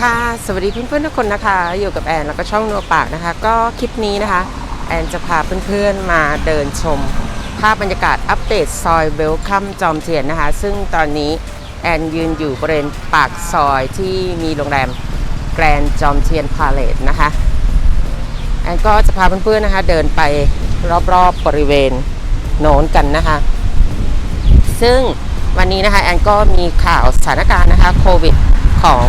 ค่ะสวัสดีเพื่อนๆทุกคนนะคะ อยู่กับแอนแล้วก็ช่องนัวปากนะคะ ก็คลิปนี้นะคะ แอนจะพาเพื่อนๆมาเดินชม ภาพบรรยากาศอัปเดตซอยเวลคัมจอมเทียนนะคะ ซึ่งตอนนี้แอนยืนอยู่บริเวณปากซอยที่มีโรงแรมแกรนจอมเทียนพาเลตนะคะ แอนก็จะพาเพื่อนๆนะคะ เดินไปรอบๆบริเวณโน้นกันนะคะ ซึ่งวันนี้นะคะแอนก็มีข่าวสถานการณ์นะคะโควิดของ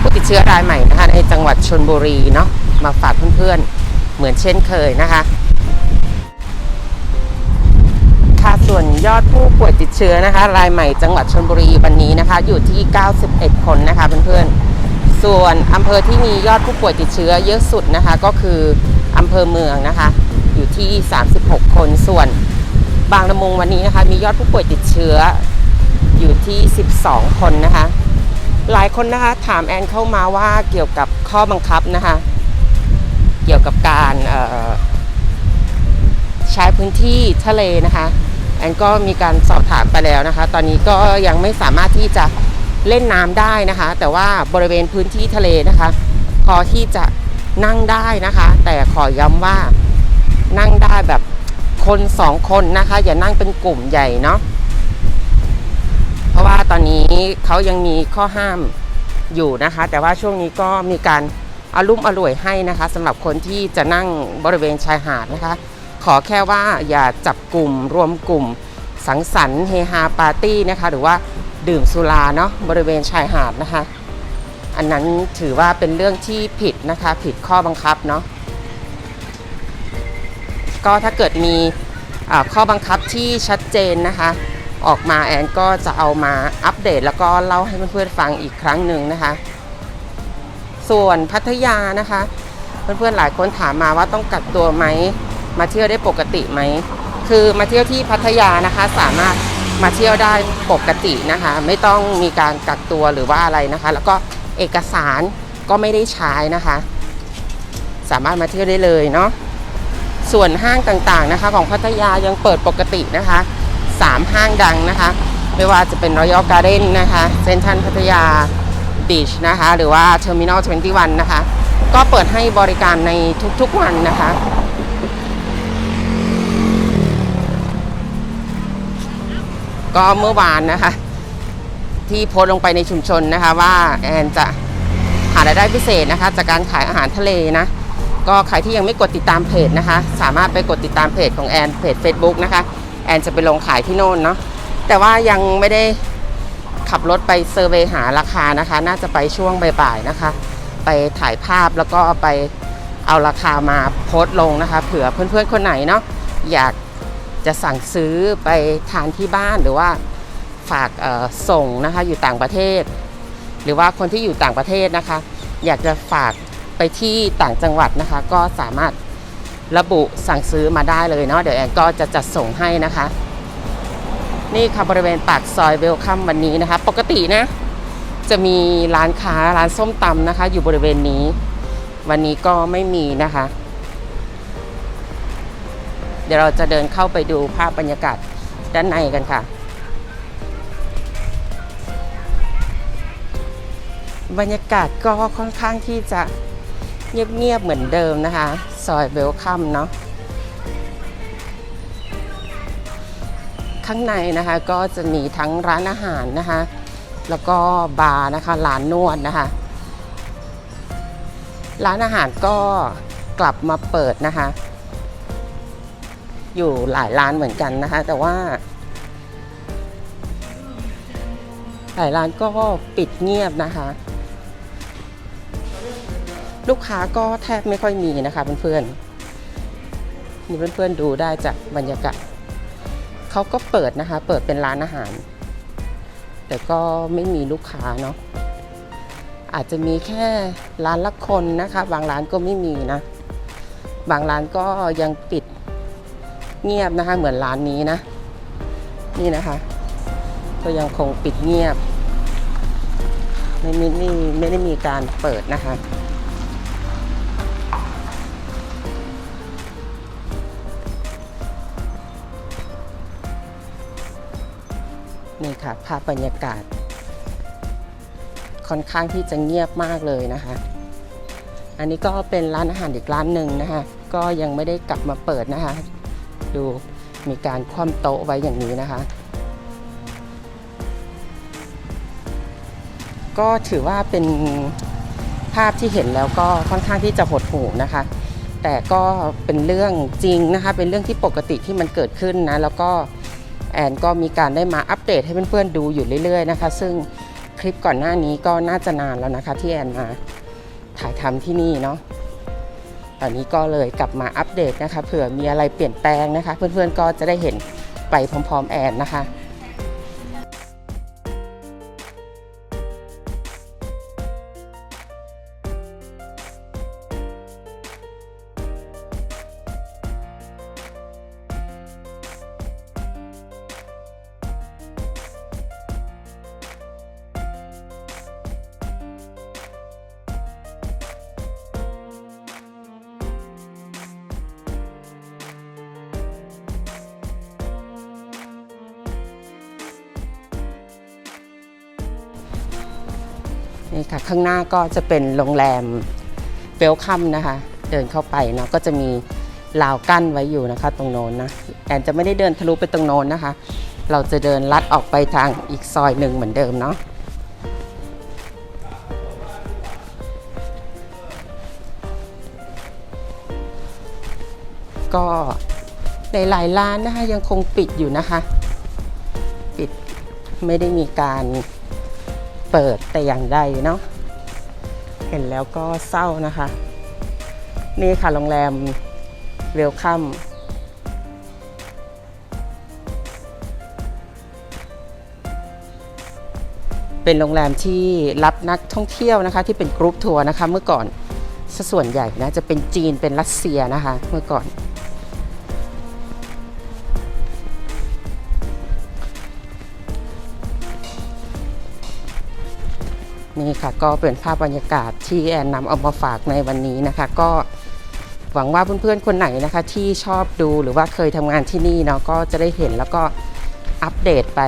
ผู้ติดเชื้อรายใหม่นะคะในจังหวัดชนบุรีเนาะมาฝากเพื่อนๆ เหมือนเช่นเคยนะคะค่ะส่วนยอดผู้ป่วยติดเชื้อนะคะ รายใหม่จังหวัดชนบุรีวันนี้นะคะ อยู่ที่ 91 คนนะคะเพื่อนๆ ส่วนอำเภอที่มียอดผู้ป่วยติดเชื้อเยอะสุดนะคะ ก็คืออำเภอเมืองนะคะ อยู่ที่ 36 คน ส่วนบางละมุงวันนี้นะคะ มียอดผู้ป่วยติดเชื้ออยู่ที่ 12 คนนะคะ หลายคนนะคะถามแอนเข้ามาว่าเกี่ยวกับข้อบังคับนะคะ เกี่ยวกับการใช้พื้นที่ทะเลนะคะแอนก็มีการสอบถามไปแล้วนะคะ ตอนนี้ก็ยังไม่สามารถที่จะเล่นน้ำได้นะคะ แต่ว่าบริเวณพื้นที่ทะเลนะคะ พอที่จะนั่งได้นะคะ แต่ขอย้ำว่านั่งได้แบบคนสองคนนะคะ อย่านั่งเป็นกลุ่มใหญ่เนาะ ตอนนี้เขายังมีข้อห้ามอยู่นะคะ แต่ว่าช่วงนี้ก็มีการอารุ่มอร่วยให้นะคะสำหรับคนที่จะนั่งบริเวณชายหาดนะคะ ขอแค่ว่าอย่าจับกลุ่มรวมกลุ่ม สังสรรค์เฮฮาปาร์ตี้นะคะ หรือว่าดื่มสุราเนาะบริเวณชายหาดนะคะ อันนั้นถือว่าเป็นเรื่องที่ผิดนะคะ ผิดข้อบังคับเนาะก็ถ้าเกิดมีข้อบังคับที่ชัดเจนนะคะ ออกมาแอนก็จะเอามาอัปเดตแล้วก็เล่าให้เพื่อนๆฟังอีกครั้งหนึ่งนะคะ ส่วนพัทยานะคะ เพื่อนๆหลายคนถามมาว่าต้องกักตัวไหมมาเที่ยวได้ปกติไหมคือมาเที่ยวที่พัทยานะคะ สามารถมาเที่ยวได้ปกตินะคะ ไม่ต้องมีการกักตัวหรือว่าอะไรนะคะ แล้วก็เอกสารก็ไม่ได้ใช้นะคะ สามารถมาเที่ยวได้เลยเนาะส่วนห้างต่างๆนะคะ ของพัทยายังเปิดปกตินะคะ สามห้างดังนะคะ ไม่ว่าจะเป็น Royal Garden นนะคะเซนทันพัทยาบีชนะคะ หรือว่า Terminal 21 นะคะ ก็เปิดให้บริการในทุกๆวันนะคะก็เมื่อวานนะคะ ที่โพสลงไปในชุมชนนะคะว่าแอนจะหารายได้พิเศษนะคะ จากการขายอาหารทะเลนะ ก็ใครที่ยังไม่กดติดตามเพจนะคะ สามารถไปกดติดตามเพจของแอนเพจ Facebook นะคะ อนจะไปลงขายที่โน่นเนาะแต่ว่ายังไม่ได้ขับรถไปเซอร์เวยหาราคานะคะ น่าจะไปช่วงบ่ายๆนะคะ ไปถ่ายภาพแล้วก็ไปเอาราคามาโพสต์ลงนะคะ เผื่อเพื่อนๆคนไหนเนาะอยากจะสั่งซื้อไปทานที่บ้านหรือว่าฝากส่งนะคะอยู่ต่างประเทศ หรือว่าคนที่อยู่ต่างประเทศนะคะ อยากจะฝากไปที่ต่างจังหวัดนะคะ ก็สามารถ ระบุสั่งซื้อมาได้เลยเนาะเดี๋ยวแอนก็จะจัดส่งให้นะคะ นี่ค่ะบริเวณปากซอยเวลคัมวันนี้นะคะ ปกตินะ จะมีร้านค้าร้านส้มตำนะคะ อยู่บริเวณนี้ วันนี้ก็ไม่มีนะคะ เดี๋ยวเราจะเดินเข้าไปดูภาพบรรยากาศด้านในกันค่ะ บรรยากาศก็ค่อนข้างที่จะ เงียบๆเหมือนเดิมนะคะ ซอยเวลคัมเนาะข้างในนะคะก็จะมีทั้งร้านอาหารนะคะ แล้วก็บาร์นะคะร้านนวดนะคะ ร้านอาหารก็กลับมาเปิดนะคะ อยู่หลายร้านเหมือนกันนะคะ แต่ว่าหลายร้านก็ปิดเงียบนะคะ ลูกค้าก็แทบไม่ค่อยมีนะคะเพื่อนๆนี่เพื่อนๆดูได้จากบรรยากาศเขาก็เปิดนะคะ เปิดเป็นร้านอาหาร แต่ก็ไม่มีลูกค้าเนาะอาจจะมีแค่ร้านละคนนะคะ บางร้านก็ไม่มีนะ บางร้านก็ยังปิดเงียบนะคะ เหมือนร้านนี้นะ นี่นะคะ ก็ยังคงปิดเงียบ ไม่มีไม่ไม่ได้มีการเปิดนะคะ นี่ค่ะภาพบรรยากาศ ค่อนข้างที่จะเงียบมากเลยนะคะ อันนี้ก็เป็นร้านอาหารอีกร้านหนึ่งนะคะ ก็ยังไม่ได้กลับมาเปิดนะคะ ดูมีการคว่ำโต๊ะไว้อย่างนี้นะคะ ก็ถือว่าเป็นภาพที่เห็นแล้วก็ค่อนข้างที่จะหดหู่นะคะ แต่ก็เป็นเรื่องจริงนะคะ เป็นเรื่องที่ปกติที่มันเกิดขึ้นนะ แล้วก็ แอนก็มีการได้มาอัปเดตให้เพื่อนๆดูอยู่เรื่อย ๆนะคะ ซึ่งคลิปก่อนหน้านี้ก็น่าจะนานแล้วนะคะ ที่แอนมาถ่ายทำที่นี่เนาะตอนนี้ก็เลยกลับมาอัปเดตนะคะเผื่อมีอะไรเปลี่ยนแปลงนะคะ เพื่อนๆก็จะได้เห็นไปพร้อม ๆ แอนนะคะ นี่ค่ะข้างหน้าก็จะเป็นโรงแรมเวลคัมนะคะ เดินเข้าไปเนาะก็จะมีราวกั้นไว้อยู่นะคะ ตรงโน้นนะแอนจะไม่ได้เดินทะลุไปตรงโน้นนะคะ เราจะเดินลัดออกไปทางอีกซอยหนึ่งเหมือนเดิมเนาะก็ในหลายร้านนะคะยังคงปิดอยู่นะคะ ปิดไม่ได้มีการ เปิดแต่อย่างใดเนาะเห็นแล้วก็เศร้านะคะ นี่ค่ะโรงแรมเวลคัมเป็นโรงแรมที่รับนักท่องเที่ยวนะคะ ที่เป็นกรุ๊ปทัวร์นะคะ เมื่อก่อนส่วนใหญ่นะจะเป็นจีนเป็นรัสเซียนะคะ เมื่อก่อน นี่ค่ะก็เป็นภาพบรรยากาศที่แอนนำเอามาฝากในวันนี้นะคะ ก็หวังว่าเพื่อนๆคนไหนนะคะ ที่ชอบดูหรือว่าเคยทำงานที่นี่เนาะก็จะได้เห็นแล้วก็อัปเดตไป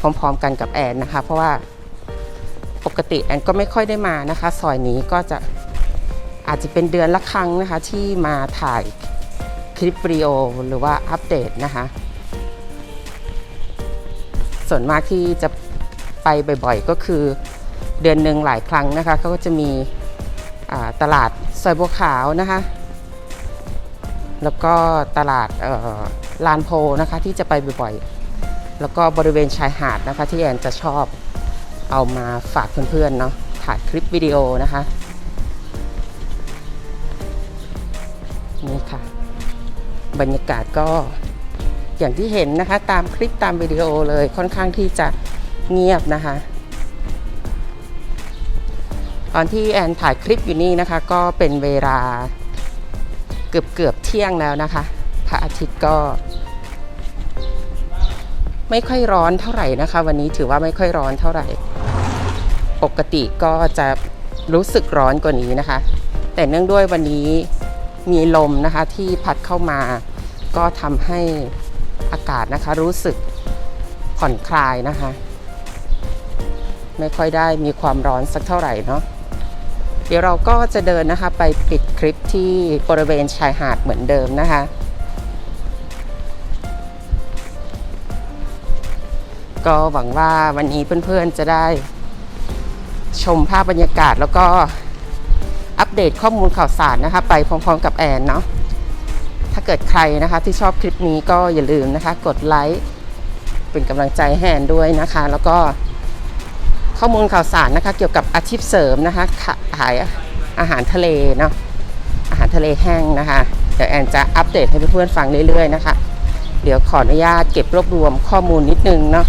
พร้อมๆกันกับแอนนะคะ เพราะว่าปกติแอนก็ไม่ค่อยได้มานะคะ ซอยนี้ก็จะอาจจะเป็นเดือนละครั้งนะคะ ที่มาถ่ายคลิปวิดีโอหรือว่าอัปเดตนะคะ ส่วนมากที่จะไปบ่อยๆก็คือ เดือนหนึ่งหลายครั้งนะคะเขาก็จะมีตลาดซอยบัวขาวนะคะ แล้วก็ตลาดลานโพนะคะที่จะไปบ่อยๆ แล้วก็บริเวณชายหาดนะคะที่แอนจะชอบเอามาฝากเพื่อนๆเนาะถ่ายคลิปวิดีโอนะคะนี่ค่ะ บรรยากาศก็อย่างที่เห็นนะคะ ตามคลิปตามวิดีโอเลยค่อนข้างที่จะเงียบนะคะ อนที่แอนถ่ายคลิปอยู่นี่นะคะ ก็เป็นเวลาเกือบเกือบเที่ยงแล้วนะคะ พระอาทิตย์ก็ ไม่ค่อยร้อนเท่าไหร่นะคะ วันนี้ถือว่าไม่ค่อยร้อนเท่าไหร่ ปกติก็จะรู้สึกร้อนกว่านี้นะคะ แต่เนื่องด้วยวันนี้มีลมนะคะที่พัดเข้ามา ก็ทำให้อากาศนะคะ รู้สึกผ่อนคลายนะคะ ไม่ค่อยได้มีความร้อนสักเท่าไหร่เนาะ เดี๋ยวเราก็จะเดินนะคะไปปิดคลิปที่บริเวณชายหาดเหมือนเดิมนะคะก็หวังว่าวันนี้เพื่อนๆจะได้ชมภาพบรรยากาศแล้วก็อัปเดตข้อมูลข่าวสารนะคะ ไปพร้อมๆกับแอนเนาะถ้าเกิดใครนะคะที่ชอบคลิปนี้ก็อย่าลืมนะคะ กดไลค์เป็นกำลังใจให้แอนด้วยนะคะ แล้วก็ ข้อมูลข่าวสารนะคะ เกี่ยวกับอาชีพเสริมนะคะขายอาหารทะเลเนาะอาหารทะเลแห้งนะคะ เดี๋ยวแอนจะอัปเดตให้เพื่อนๆฟังเรื่อยๆนะคะ เดี๋ยวขออนุญาตเก็บรวบรวมข้อมูลนิดนึงเนาะ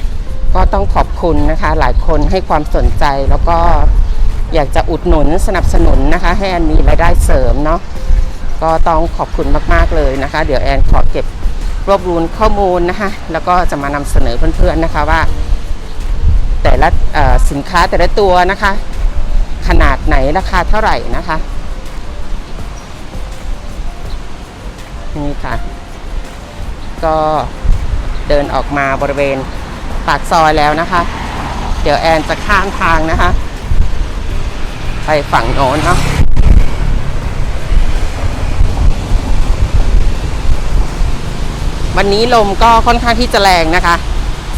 ก็ต้องขอบคุณนะคะ หลายคนให้ความสนใจแล้วก็อยากจะอุดหนุนสนับสนุนนะคะ ให้แอนมีรายได้เสริมเนาะก็ต้องขอบคุณมากๆเลยนะคะ เดี๋ยวแอนขอเก็บรวบรวมข้อมูลนะคะ แล้วก็จะมานำเสนอเพื่อนๆนะคะว่า แต่ละสินค้าแต่ละตัวนะคะ ขนาดไหนราคาเท่าไหร่นะคะ นี่ค่ะ ก็เดินออกมาบริเวณปากซอยแล้วนะคะ เดี๋ยวแอนจะข้ามทางนะคะ ไปฝั่งโน้นเนาะวันนี้ลมก็ค่อนข้างที่จะแรงนะคะ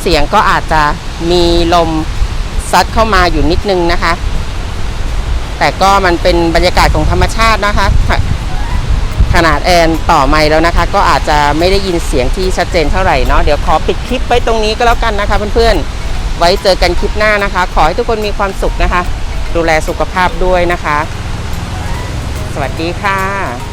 เสียงก็อาจจะมีลมซัดเข้ามาอยู่นิดนึงนะคะ แต่ก็มันเป็นบรรยากาศของธรรมชาตินะคะ ขนาดแอนต่อไมค์แล้วนะคะ ก็อาจจะไม่ได้ยินเสียงที่ชัดเจนเท่าไหร่เนาะเดี๋ยวขอปิดคลิปไว้ตรงนี้ก็แล้วกันนะคะเพื่อนๆไว้เจอกันคลิปหน้านะคะ ขอให้ทุกคนมีความสุขนะคะ ดูแลสุขภาพด้วยนะคะ สวัสดีค่ะ